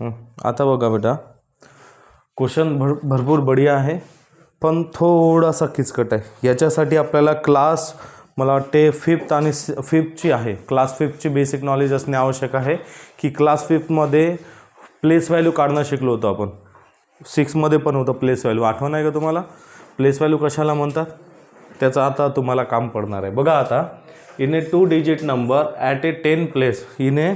आता बघा बेटा. क्वेश्चन भर भरपूर बढिया आहे पण थोडासा किचकट आहे. याच्यासाठी आपल्याला क्लास मला वाटते फिफ्थ आणि फिफ्थची आहे. क्लास फिफ्थची बेसिक नॉलेज असणे आवश्यक आहे की क्लास फिफ्थमध्ये प्लेस व्हॅल्यू काढणं शिकलो होतो आपण. सिक्समध्ये पण होतं प्लेस व्हॅल्यू आठवण आहे का तुम्हाला? प्लेस व्हॅल्यू कशाला म्हणतात? त्याचं आता तुम्हाला काम पडणार आहे. बघा आता. In a two digit number at a ten place in a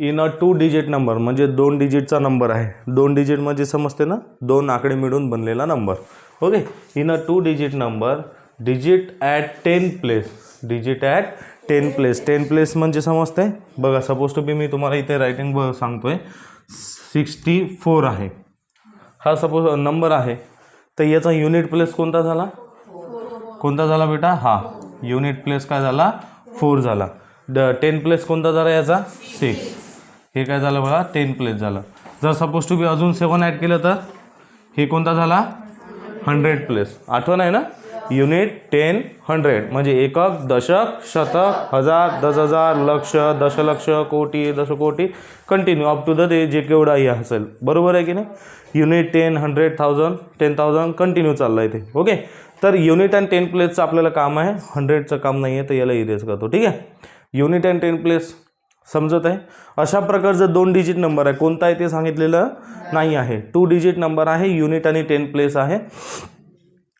in a two digit number म्हणजे दोन डिजिटचा नंबर आहे. दोन डिजिट म्हणजे समजते ना? दोन आकडे मिळून बनलेला number okay in a two digit number digit at ten place digit at ten place ten place म्हणजे समजते? बघा सपोज टू बी मी तुम्हाला इथे रायटिंग ब सांगतोय. सिक्स्टी फोर आहे. हा सपोज नंबर आहे. तर याचा युनिट प्लेस कोणता झाला? कोणता झाला बेटा? हा. युनिट प्लेस काय झाला? फोर झाला. द टेन प्लेस कोणता झाला याचा? सिक्स हे काय झालं बघा टेन प्लेस झालं. जर सपोज टू बी अजून सेवन ॲड केलं तर? हे कोणता झाला? हंड्रेड प्लेस आठवण आहे ना? युनिट टेन हंड्रेड म्हणजे एकक दशक शतक हजार दस हजार लक्ष दशलक्ष कोटी दशकोटी. कंटिन्यू अप टू द जे केवढाही असेल. बरोबर आहे की नाही? Unit ten hundred thousand ten thousand continue चाललं आहे ते. ओके तर युनिट अँड टेन प्लेसचं आपल्याला काम आहे. हंड्रेडचं काम नाही आहे तर याला इरेज करतो. ठीक आहे? युनिट अँड टेन प्लेस समजत आहे? अशा प्रकारचं दोन डिजिट नंबर आहे कोणता आहे ते सांगितलेलं नाही आहे. टू डिजिट नंबर आहे युनिट आणि टेन प्लेस आहे.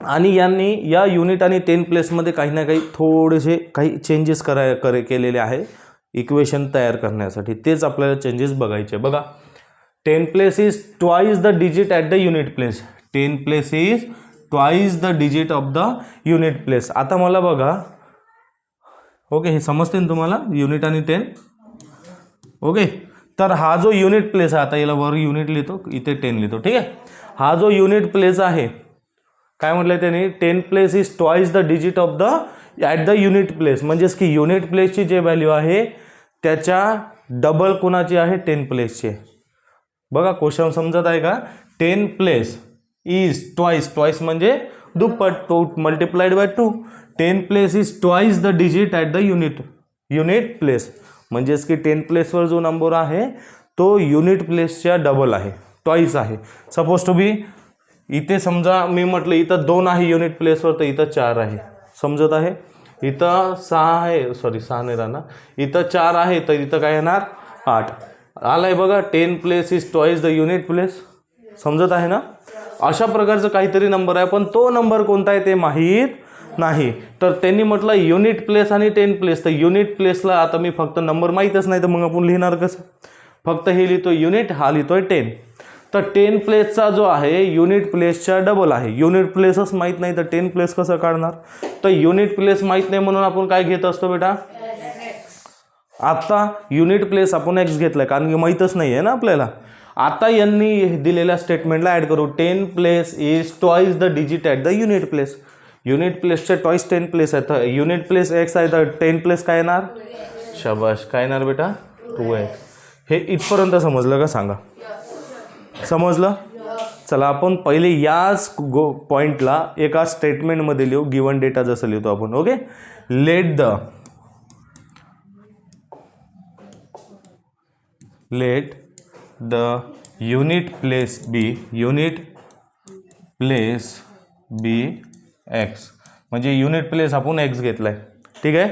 आणि यांनी या युनिट आणि टेन प्लेसमध्ये काही ना काही थोडेसे काही चेंजेस कराय करे केलेले आहे. इक्वेशन तयार करण्यासाठी. तेच आपल्याला चेंजेस बघायचे बघा. Ten place is twice the digit at the unit place ten place is twice the digit of the unit place आता मला बघा. ओके हे समजते ना तुम्हाला? युनिट आणि टेन ओके? तर हा जो युनिट प्लेस आहे आता याला वर युनिट लिहितो इथे टेन लिहितो ठीक आहे? हा जो युनिट प्लेस आहे काय म्हटलं त्याने? Ten place is twice the digit of the at the unit place म्हणजेच की युनिट प्लेसची जे व्हॅल्यू आहे त्याच्या डबल कुणाची आहे? टेन प्लेसचे बघा क्वेश्चन समजत आहे का? Ten place is twice twice म्हणजे दुप्पट two multiplied by two ten place is twice the digit at the unit unit place म्हणजेच की टेन प्लेसवर जो नंबर आहे तो युनिट प्लेसच्या डबल आहे. टॉईस आहे. सपोज टू बी इथे समजा मी म्हटलं इथं दोन आहे युनिट प्लेसवर तर इथं चार आहे. समजत आहे? इथं सहा आहे सॉरी सहा नाही राहणार. इथं चार आहे तर इथं काय येणार? आठ. आलाय बघा ten place is twice the unit place समजत आहे ना? अशा प्रकारचं काहीतरी नंबर आहे पण तो नंबर कोणता आहे ते माहीत नाही. तर त्यांनी म्हटलं युनिट प्लेस आणि टेन प्लेस तर युनिट प्लेसला आता मी फक्त नंबर माहीतच नाही तर मग आपण लिहिणार कसं? फक्त हे लिहितो युनिट हा लिहितो आहे टेन तर टेन प्लेसचा जो आहे युनिट प्लेसच्या डबल आहे. युनिट प्लेसच माहीत नाही तर टेन प्लेस कसं काढणार? तर युनिट प्लेस माहीत नाही म्हणून आपण काय घेत असतो बेटा? आत्ता युनिट प्लेस आपण एक्स आहे कारण की माहीतच नाही आहे ना आपल्याला. आता यांनी दिलेल्या स्टेटमेंटला ॲड करू. Ten place is twice the digit at the unit place unit प्लेसचे twice ten place आहे तर युनिट प्लेस एक्स आहे तर टेन प्लेस काय येणार? शबाश काय येणार बेटा? टू एक्स हे इथपर्यंत समजलं का? सांगा. समजलं? चला आपण पहिले याच गो पॉईंटला एका स्टेटमेंटमध्ये लिहू गिवन डेटा जसं लिहितो आपण okay let the let the unit place be unit place be x म्हणजे युनिट प्लेस आपण एक्स घेतला आहे ठीक आहे?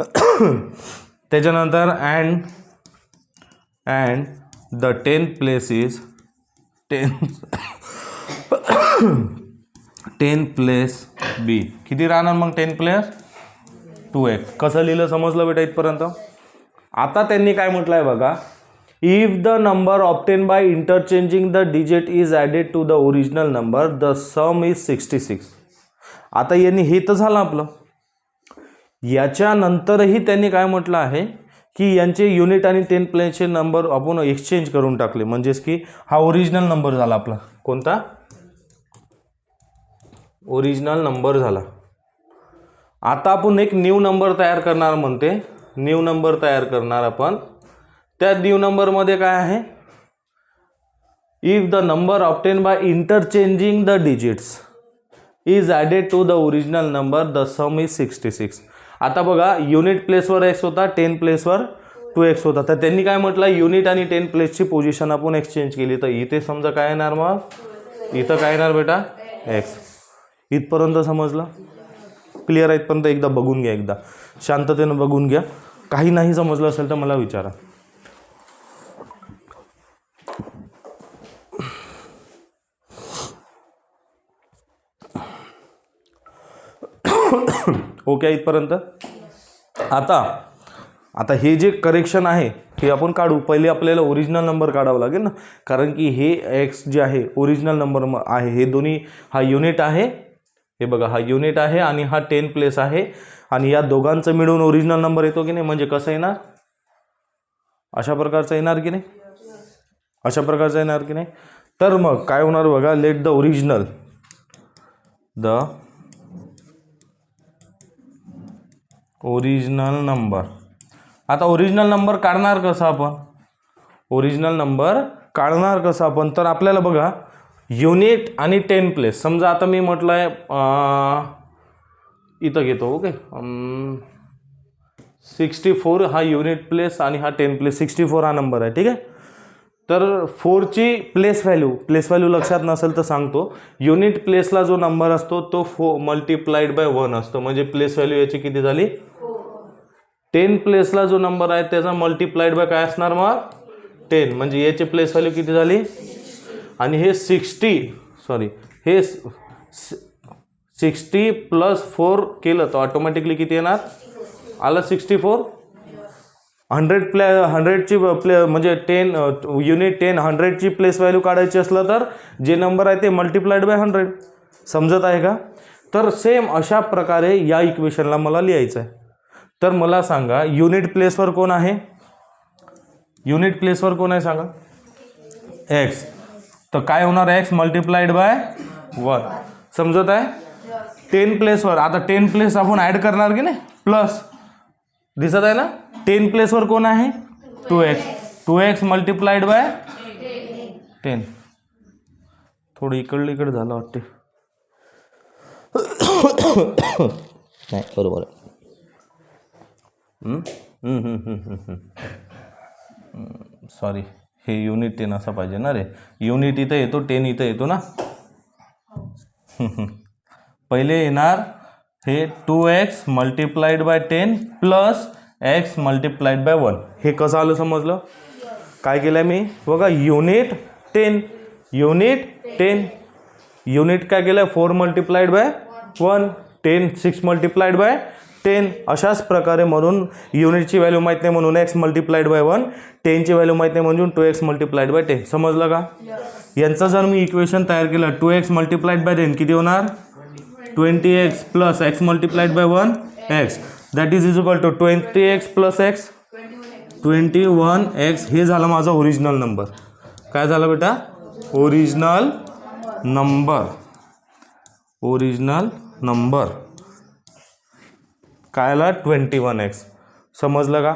त्याच्यानंतर and and the ten place is ten ten place be किती राहणार मग टेन प्लेस टू एक्स कसं लिहिलं समजलं बेटा इथपर्यंत? आता त्यांनी काय म्हटलं आहे बघा if the number obtained by interchanging the digit is added to the original number the sum is sixty six आता यांनी हे तर झालं आपलं. याच्यानंतरही त्यांनी काय म्हटलं आहे? की यांचे युनिट आणि टेन प्लेनचे नंबर आपण एक्सचेंज करून टाकले. म्हणजेच की हा ओरिजिनल नंबर झाला आपला. कोणता? ओरिजिनल नंबर झाला. आता आपण एक न्यू नंबर तयार करणार म्हणते. न्यू नंबर तयार करणार आपण. त्या न्यू नंबरमध्ये काय आहे? If the number obtained by interchanging the digits is added to the original number the sum is sixty six आता बघा युनिट प्लेसवर एक्स होता टेन प्लेसवर टू एक्स होता. तर त्यांनी काय म्हटलं? युनिट आणि टेन प्लेसची पोझिशन आपण एक्सचेंज केली. तर इथे समजा काय येणार मग? इथं काय येणार बेटा? एक्स इथपर्यंत समजलं? क्लिअर आहे? इथपर्यंत एकदा बघून घ्या एकदा. शांततेनं बघून घ्या. काही नाही समजलं असेल तर मला विचारा. ओके इथपर्यंत. आता आता हे जे करेक्शन आहे हे आपण काढू. पहिले आपल्याला ओरिजिनल नंबर काढावा लागेल ना? कारण की हे एक्स जे आहे ओरिजिनल नंबर आहे. हे दोन्ही हा युनिट आहे. हे बघा हा युनिट आहे आणि हा टेन प्लेस आहे. आणि या दोघांचं मिळून ओरिजिनल नंबर येतो की नाही? म्हणजे कसं येणार? अशा प्रकारचा येणार की नाही? अशा प्रकारचं येणार की नाही? तर मग काय होणार बघा? Let the original the original number आता ओरिजिनल नंबर काढणार कसं आपण? ओरिजिनल नंबर काढणार कसं आपण? तर आपल्याला बघा युनिट आणि टेन प्लेस समजा आता मी म्हटलं आहे इथं घेतो ओके सिक्स्टी फोर हा युनिट प्लेस आणि हा टेन प्लेस सिक्स्टी फोर हा नंबर आहे ठीक आहे? तर फोरची प्लेस व्हॅल्यू प्लेस व्हॅल्यू लक्षात नसेल तर सांगतो. युनिट प्लेसला जो नंबर असतो तो फो मल्टिप्लाइड बाय वन असतो. म्हणजे प्लेस व्हॅल्यू याची किती झाली? टेन प्लेसला जो नंबर आहे त्याचा मल्टिप्लाइड बाय काय असणार मग? टेन म्हणजे याची प्लेस व्हॅल्यू किती झाली? आणि हे सिक्स्टी सॉरी हे सिक्स्टी प्लस फोर केलं तर ऑटोमॅटिकली किती येणार? आलं सिक्स्टी फोर हंड्रेड प्ले हंड्रेडची प्ले म्हणजे टेन युनिट टेन हंड्रेडची प्लेस व्हॅल्यू काढायची असलं तर जे नंबर आहे ते मल्टिप्लाइड बाय हंड्रेड समजत आहे का? तर सेम अशा प्रकारे या इक्वेशनला मला लिहायचं आहे तर मला सांगा युनिट प्लेसवर कोण आहे? युनिट प्लेसवर कोण आहे सांगा? एक्स तर काय होणार एक्स मल्टिप्लाइड बाय वन समजत आहे? टेन प्लेसवर आता टेन प्लेस आपण ॲड करणार की नाही? प्लस दिसत आहे ना? टेन प्लेसवर कोण आहे? Two x two x multiplied by ten थोडं इकडलं इकडं झालं वाटते नाही बरोबर आहे. सॉरी हे युनिट टेन असं पाहिजे ना रे. युनिट इथं येतो टेन इथं येतो ना? पहिले येणार हे two x multiplied by ten plus x multiplied by one हे कसं आलं समजलं? काय केलं मी? बघा unit ten unit ten unit काय केलं four multiplied by one ten six multiplied by ten अशाच प्रकारे म्हणून युनिटची व्हॅल्यू माहीत नाही म्हणून एक्स मल्टिप्लाइड बाय वन टेनची व्हॅल्यू माहीत नाही म्हणून two x multiplied by ten समजलं का? यांचं जर मी इक्वेशन तयार केलं two x multiplied by ten किती होणार? Twenty x plus x multiplied by one x that is equal to twenty x plus x twenty one x हे झालं माझा ओरिजिनल नंबर काय झालं बेटा? ओरिजिनल नंबर ओरिजिनल नंबर काय आला ट्वेंटी वन एक्स. समजलं का?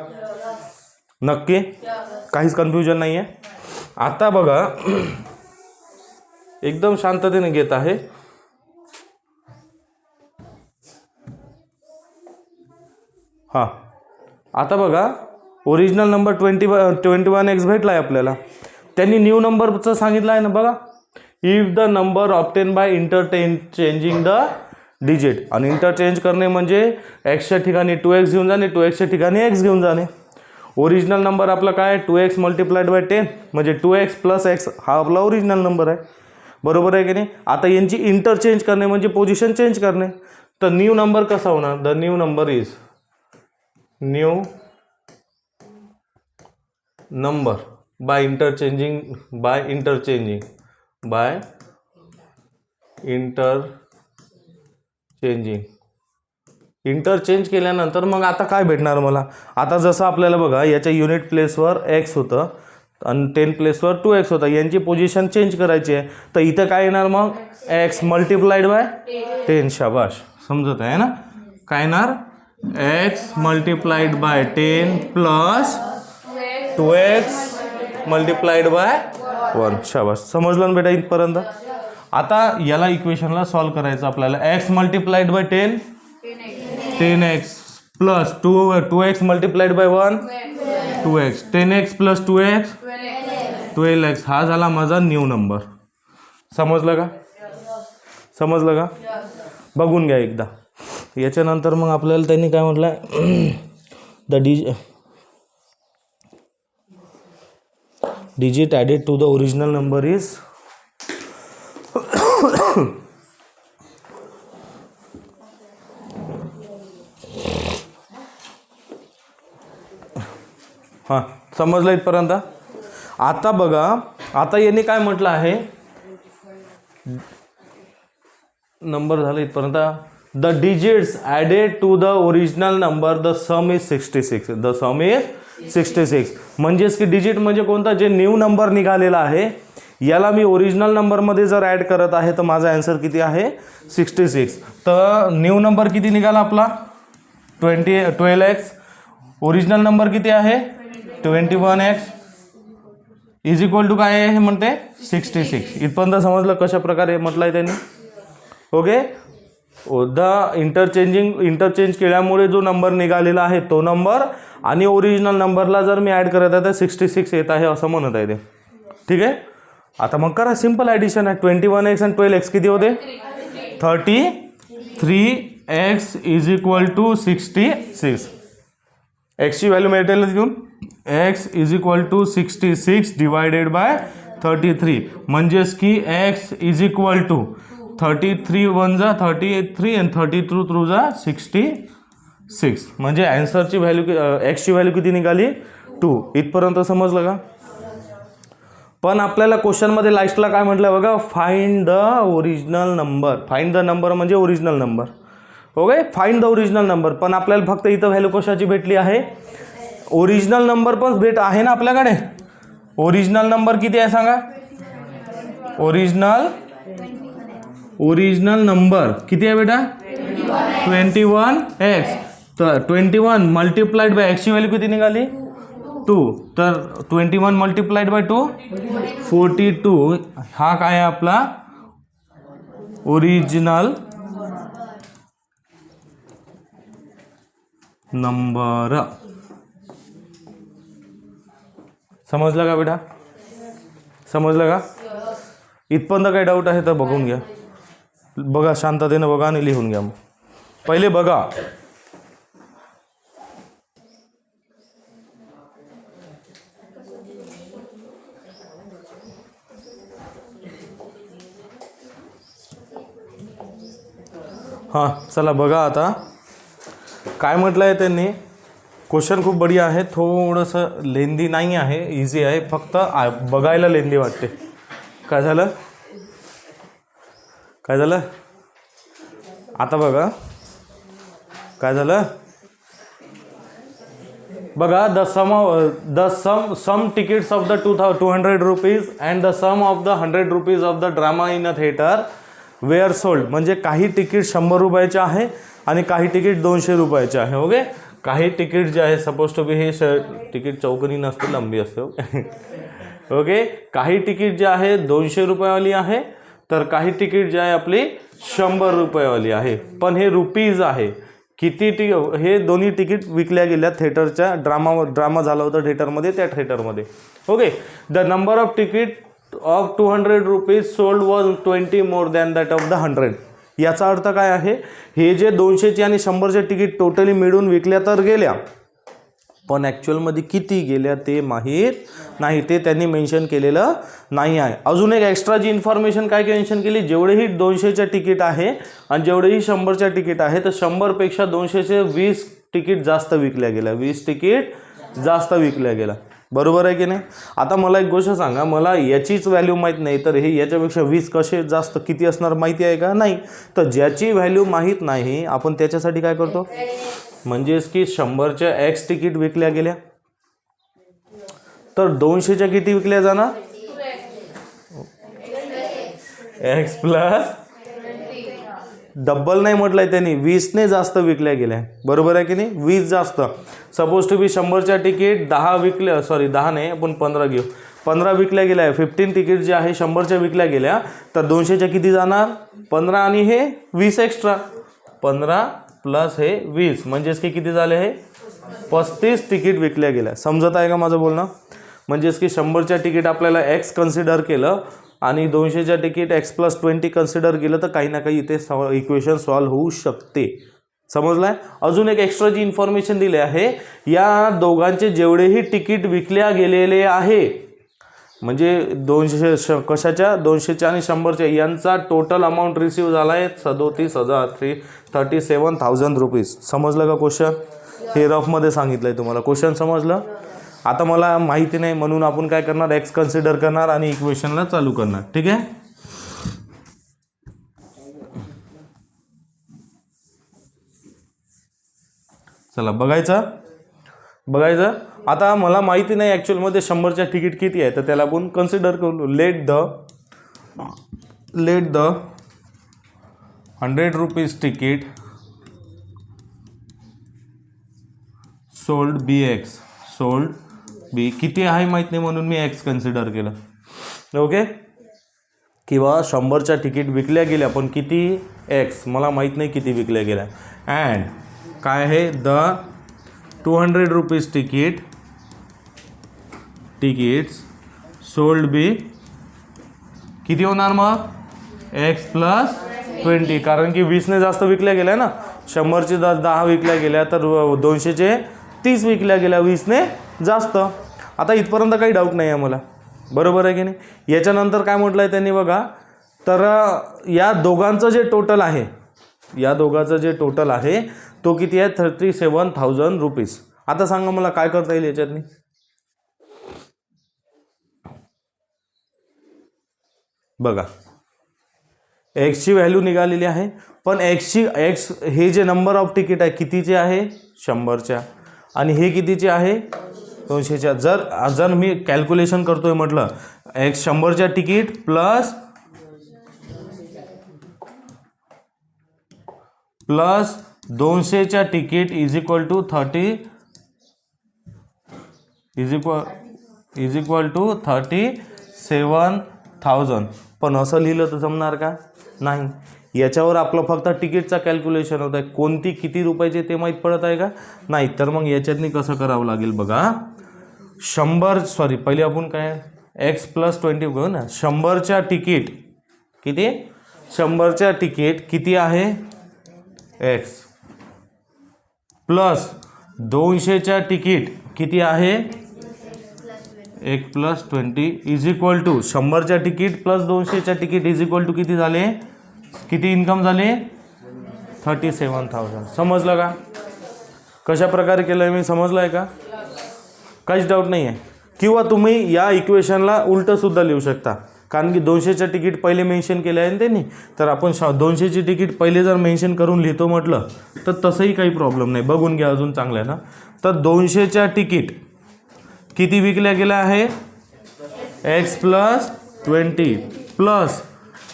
नक्की? काहीच कन्फ्युजन नाही आहे आता बघा एकदम शांततेने घेत आहे. हां. आता बघा original number twenty twenty one x भेटला आहे आपल्याला. त्यांनी न्यू नंबरचं सांगितलं आहे ना बघा. If the number obtained by interchanging the digit. आणि इंटरचेंज करणे म्हणजे एक्सच्या ठिकाणी टू एक्स घेऊन जाणे टू एक्सच्या ठिकाणी एक्स घेऊन जाणे. ओरिजिनल नंबर आपला काय? Two x multiplied by ten म्हणजे टू एक्स प्लस एक्स हा आपला ओरिजिनल नंबर आहे. बरोबर आहे की नाही? आता यांची इंटरचेंज करणे म्हणजे पोझिशन चेंज करणे. तर न्यू नंबर कसा होणार? The new number is new number by interchanging by interchanging by interchanging interchange केल्यानंतर मग आता काय भेटणार मला? आता जसं आपल्याला बघा याच्या युनिट प्लेसवर एक्स होतं आणि टेन प्लेसवर टू एक्स होता. यांची पोझिशन चेंज करायची आहे. तर इथं काय येणार मग? एक्स मल्टिप्लाइड बाय टेन शाबाश. समजत आहे ना? काय येणार? X multiplied by ten plus two x multiplied by one शाबाश. समजलं ना बेटा इथपर्यंत? आता याला इक्वेशनला सॉल्व करायचं आपल्याला. X multiplied by ten ten x plus two two x multiplied by one two x ten x plus two x twelve x हा झाला माझा न्यू नंबर समजलं का? समजलं का? बघून घ्या एकदा. याच्यानंतर मग आपल्याला त्यांनी काय म्हटलं? The dig digit added to the original number is हां समजलं इथपर्यंत? आता बघा आता यांनी काय म्हटलं आहे? नंबर झालं इथपर्यंत. The digits added to the original number the sum is sixty six the sum is sixty six म्हणजेच की डिजिट म्हणजे कोणता? जे न्यू नंबर निघालेला आहे. याला मी ओरिजिनल नंबरमध्ये जर ॲड करत आहे तर माझा ॲन्सर किती आहे? सिक्स्टी सिक्स तर न्यू नंबर किती निघाला आपला? Twenty twelve x original number किती आहे? Twenty one x is equal to काय आहे हे म्हणते? सिक्स्टी सिक्स इथपर्यंत समजलं कशा प्रकारे म्हटलं आहे त्यांनी ओके द इंटरचेंजिंग इंटरचेंज केल्यामुळे जो नंबर निघालेला आहे तो नंबर आणि ओरिजिनल नंबरला जर मी ॲड करत आहे तर सिक्स्टी सिक्स येत आहे असं म्हणत आहे ते. ठीक आहे? आता मग करा सिंपल ॲडिशन आहे. ट्वेंटी वन एक्स आणि ट्वेल्व एक्स किती होते? Thirty three x is equal to sixty six एक्सची value मिळते ना तिथून x is equal to sixty six divided by thirty three म्हणजेच की x is equal to thirty three one जा thirty three and thirty through through जा sixty six म्हणजे ॲन्सरची value एक्सची value किती निघाली? टू इथपर्यंत समजलं का? पण आपल्याला क्वेश्चनमध्ये लास्टला काय म्हटलं बघा? Find the original number find the number म्हणजे original number okay find the original number पण आपल्याला फक्त इथं व्हॅल्यू कशाची भेटली आहे? ओरिजिनल नंबर पण भेट आहे ना आपल्याकडे? ओरिजिनल नंबर किती आहे सांगा? ओरिजिनल ओरिजिनल नंबर किती आहे बेटा? ट्वेंटी वन एक्स तर ट्वेंटी वन मल्टिप्लाइड बाय एक्सची व्हॅल्यू किती निघाली? टू. तर twenty one multiplied by two forty two हा काय आहे आपला? ओरिजिनल नंबर समजलं का बेटा? समजलं का? इथपर्यंत काही डाऊट आहे तर बघून घ्या. बघा शांततेनं बघा आणि लिहून घ्या मग. पहिले बघा. हां चला बघा आता. काय म्हटलं आहे त्यांनी? क्वेश्चन खूप बढिया आहे. थोडंसं लेंदी नाही आहे इझी आहे. फक्त आ- बघायला लेंदी वाटते. काय झालं? काय झालं? आता बघा. काय झालं? बघा the sum of the sum sum tickets of the two thou two hundred rupees and the sum of the hundred rupees of the drama in a theatre were sold म्हणजे काही तिकीट शंभर रुपयाचे आहे आणि काही तिकीट दोनशे रुपयाचे आहे ओके? काही तिकीट जे आहे सपोज टू बी हे श तिकीट चौकनी नसते लंबी असते ओके? ओके? काही तिकीट जे आहे दोनशे रुपयावाली आहे तर काही तिकीट जे आहे आपली शंभर रुपयावाली आहे. पण हे रुपीज आहे. किती ति हे दोन्ही तिकीट विकल्या गेल्या थिएटरच्या ड्रामा ड्रामा झाला होता थिएटरमध्ये त्या थिएटरमध्ये. Okay? The number of ticket of two hundred rupees sold was twenty more than that of the hundred याचा अर्थ काय आहे? हे जे दोनशेचे आणि शंभरचे तिकीट टोटली मिळून विकल्या तर गेल्या. पण ॲक्च्युअलमध्ये किती गेल्या ते माहीत नाही. ते त्यांनी मेन्शन केलेलं नाही आहे. अजून एक एक्स्ट्रा जी इन्फॉर्मेशन काय मेन्शन केली? जेवढेही दोनशेच्या तिकीट आहे आणि जेवढेही शंभरच्या तिकीट आहे तर शंभरपेक्षा दोनशेचे वीस तिकीट जास्त विकल्या गेल्या. वीस तिकीट जास्त विकल्या गेल्या. बरोबर आहे की नाही? आता मला एक गोष्ट सांगा मला याचीच व्हॅल्यू माहीत नाही तर हे याच्यापेक्षा वीस कसे जास्त किती असणार माहिती आहे का? नाही. तर ज्याची व्हॅल्यू माहीत नाही आपण त्याच्यासाठी काय करतो? म्हणजेच की शंभरच्या एक्स तिकीट विकल्या गेल्या. तर दोनशेच्या किती विकल्या जाणार? एक्स प्लस डब्बल नाही म्हटलंय त्यांनी. वीसने जास्त विकल्या गेल्या. बरोबर आहे की नाही? वीस जास्त. सपोज टू बी शंभरच्या तिकीट दहा विकल्या सॉरी दहा नाही आपण पंधरा घेऊ. पंधरा विकल्या गेल्या फिफ्टीन तिकीट जे आहे शंभरच्या विकल्या गेल्या तर दोनशेच्या किती जाणार? पंधरा आणि हे वीस एक्स्ट्रा पंधरा प्लस हे वीस. म्हणजेच की किती झाले हे? पस्तीस तिकीट विकल्या गेल्या. समजत आहे का माझं बोलणं? म्हणजेच की शंभरच्या तिकीट आपल्याला एक्स कन्सिडर केलं आणि दोनशेच्या ticket x plus twenty consider केलं तर काही ना काही इथे सॉ इक्वेशन सॉल्व्ह होऊ शकते. समजलं आहे अजून एक एक्स्ट्रा जी इन्फॉर्मेशन दिली आहे या दोघांचे जेवढेही तिकीट विकल्या गेलेले आहे म्हणजे दोनशे श कशाच्या? दोनशेच्या आणि शंभरच्या. यांचा टोटल अमाऊंट रिसीव झाला आहे सदोतीस हजार three thirty seven thousand rupees समजलं का क्वेश्चन हे रफमध्ये सांगितलं आहे तुम्हाला. क्वेश्चन समजलं? आता मला माहिती नाही म्हणून आपण काय करणार? एक्स कन्सिडर करणार आणि इक्वेशनला चालू करणार. ठीक आहे? चला बघायचं? बघायचं? आता मला माहिती नाही ॲक्च्युअलमध्ये शंभरच्या तिकीट किती आहे तर त्याला आपण कन्सिडर करू. Let the let the hundred rupees ticket sold be x sold be किती आहे माहीत नाही म्हणून मी एक्स कन्सिडर केलं. ओके किंवा शंभरच्या तिकीट विकल्या गेल्या पण किती एक्स मला माहीत नाही किती विकल्या गेल्या. अँड काय आहे? The two hundred rupees ticket tickets sold be किती होणार मग? एक्स प्लस ट्वेंटी कारण की वीसने जास्त विकल्या गेल्या ना. शंभरचे द दहा विकल्या गेल्या तर दोनशेचे तीस विकल्या गेल्या वीसने जास्त. आता इथपर्यंत काही डाऊट नाही आहे मला बरोबर आहे की नाही? याच्यानंतर काय म्हटलं आहे त्यांनी बघा तर या दोघांचं जे टोटल आहे या दोघांचं जे टोटल आहे तो किती आहे? थर्टी सेवन थाउजंड रुपीज आता सांगा मला काय करता येईल याच्यातनी? बघा. एक्सची व्हॅल्यू निघालेली आहे पण एक्सची एक्स हे जे नंबर ऑफ तिकीट आहे कितीचे आहे? शंभरच्या. आणि हे कितीचे आहे? दोनशेच्या जर जर मी कॅल्क्युलेशन करतोय म्हटलं एक शंभरच्या ticket plus plus दोनशेच्या ticket is equal to thirty is equal is equal to thirty seven thousand पण असं लिहिलं तर जमणार का? नाही. याच्यावर आपलं फक्त तिकीटचा कॅल्क्युलेशन होत आहे कोणती किती रुपयाचे ते माहीत पडत आहे का? नाही तर मग याच्यातनी कसं करावं लागेल बघा. शंभर सॉरी पहिले आपण काय? एक्स प्लस ट्वेंटी घेऊ ना. शंभरच्या तिकीट किती? शंभरच्या तिकीट किती आहे? एक्स प्लस दोनशेच्या तिकीट किती आहे? एक plus twenty is equal to शंभरच्या तिकीट प्लस दोनशेच्या तिकीट इज इक्वल टू किती झाले? किती इन्कम झाले? थर्टी सेवन थाउजंड समजलं का? कशा प्रकारे केलं आहे मी समजलं आहे का? काहीच डाऊट नाही आहे किंवा तुम्ही या इक्वेशनला उलटंसुद्धा लिहू शकता. कारण की दोनशेचं तिकीट पहिले मेन्शन केलं आहे त्यांनी तर आपण श दोनशेची तिकीट पहिले जर मेन्शन करून लिहितो म्हटलं तर तसंही काही प्रॉब्लेम नाही. बघून घ्या अजून चांगलं आहे ना? तर दोनशेच्या तिकीट किती विकल्या गेल्या आहे? एक्स प्लस ट्वेंटी प्लस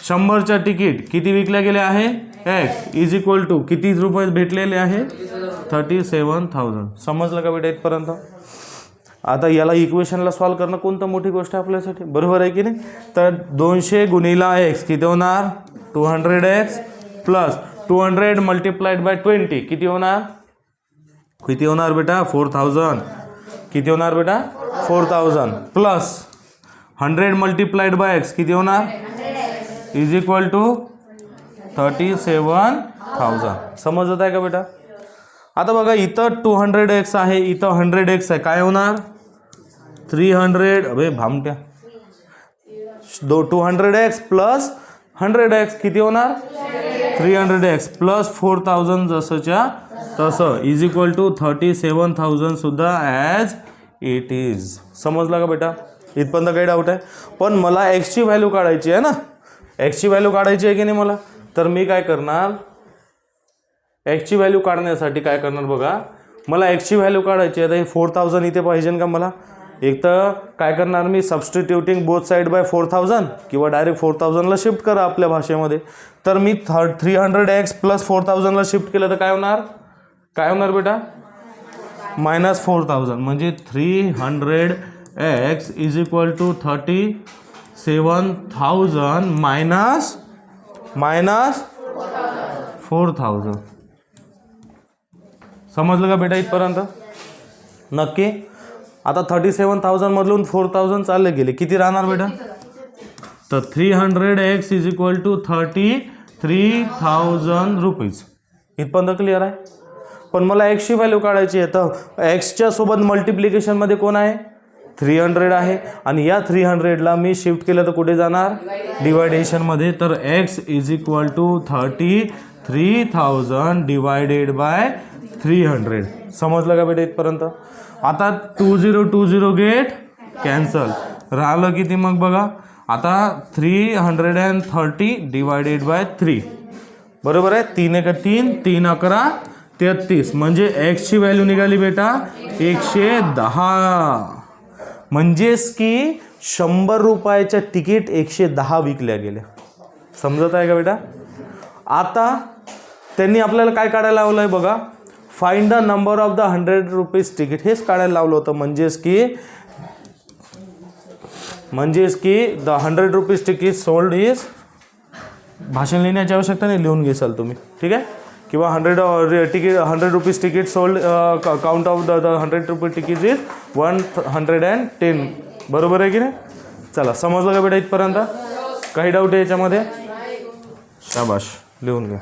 शंभरच्या तिकीट किती विकल्या गेले आहे? एक्स इज इक्वल टू किती रुपये भेटलेले आहे? थर्टी सेवन थाउजंड समजलं का बेटा इथपर्यंत? आता याला इक्वेशनला सॉल्व करणं कोणतं मोठी गोष्ट आहे आपल्यासाठी? बरोबर आहे की नाही? तर दोनशे गुणिला एक्स किती होणार? Two hundred x plus two hundred multiplied by twenty किती होणार? किती होणार बेटा? फोर थाउजंड किती होणार बेटा? Four thousand plus hundred multiplied by x किती होणार? Is equal to thirty seven thousand समजत आहे का बेटा? आता बघा इथं टू हंड्रेड एक्स आहे इथं हंड्रेड एक्स आहे. काय होणार? थ्री हंड्रेड अबे भामट्या. दो two hundred x plus hundred x किती होणार? Three hundred x plus four thousand जसंच्या तसं. Is equal to thirty seven thousand सुद्धा ॲज इट इज समजला का बेटा? इथपर्यंत काही डाऊट आहे. पण मला एक्सची व्हॅल्यू काढायची आहे ना? एक्सची व्हॅल्यू काढायची आहे की नाही मला? तर मी काय करणार? एक्सची व्हॅल्यू काढण्यासाठी काय करणार बघा. मला एक्सची व्हॅल्यू काढायची आहे. तर हे फोर थाउजंड इथे पाहिजे का मला? एक तर काय करणार मी? Substituting both side by four thousand किंवा डायरेक्ट फोर थाउजंडला शिफ्ट करा आपल्या भाषेमध्ये. तर मी third three hundred x plus four थाउजंडला shift केलं तर काय होणार? काय होणार बेटा? मायनस फोर थाउजंड म्हणजे three hundred x is equal to thirty seven thousand minus minus four thousand. समजलं का बेटा इथपर्यंत? नक्की? आता थर्टी सेवन थाउजंडमधून फोर थाउजंड चालले गेले. किती राहणार बेटा? तर three hundred x is equal to thirty three thousand rupees इथपर्यंत क्लिअर आहे? पण मला एक्सची व्हॅल्यू काढायची आहे. तर एक्सच्या सोबत मल्टिप्लिकेशनमध्ये कोण आहे? थ्री हंड्रेड आहे. आणि या थ्री हंड्रेडला मी शिफ्ट केलं तर कुठे जाणार? डिवायडेशनमध्ये. तर x is equal to thirty three thousand divided by three hundred समजलं का बेटा इथपर्यंत? आता two zero two zero get cancel राहिलं किती मग बघा? आता three hundred and thirty divided by three बरोबर आहे? तीन एक तीन तीन अकरा तेहतीस. म्हणजे एक्सची व्हॅल्यू निघाली बेटा एकशे दहा. म्हणजेच की शंभर रुपयाच्या तिकीट एकशे दहा विकल्या गेल्या. समजत आहे का बेटा? आता त्यांनी आपल्याला काय काढायला लावलं आहे बघा. Find the number of the hundred rupees ticket हेच काढायला लावलं होतं. म्हणजेच की म्हणजेच की the hundred rupees ticket sold is भाषण लिहिण्याची आवश्यकता नाही लिहून घेसाल तुम्ही. ठीक आहे? किंवा hundred ticket hundred rupees ticket sold count of the the hundred rupees ticket is one hundred and ten बरोबर आहे की नाही? चला समजलं का बेटा इथपर्यंत? काही डाऊट आहे याच्यामध्ये? शाबाश लिहून घ्या.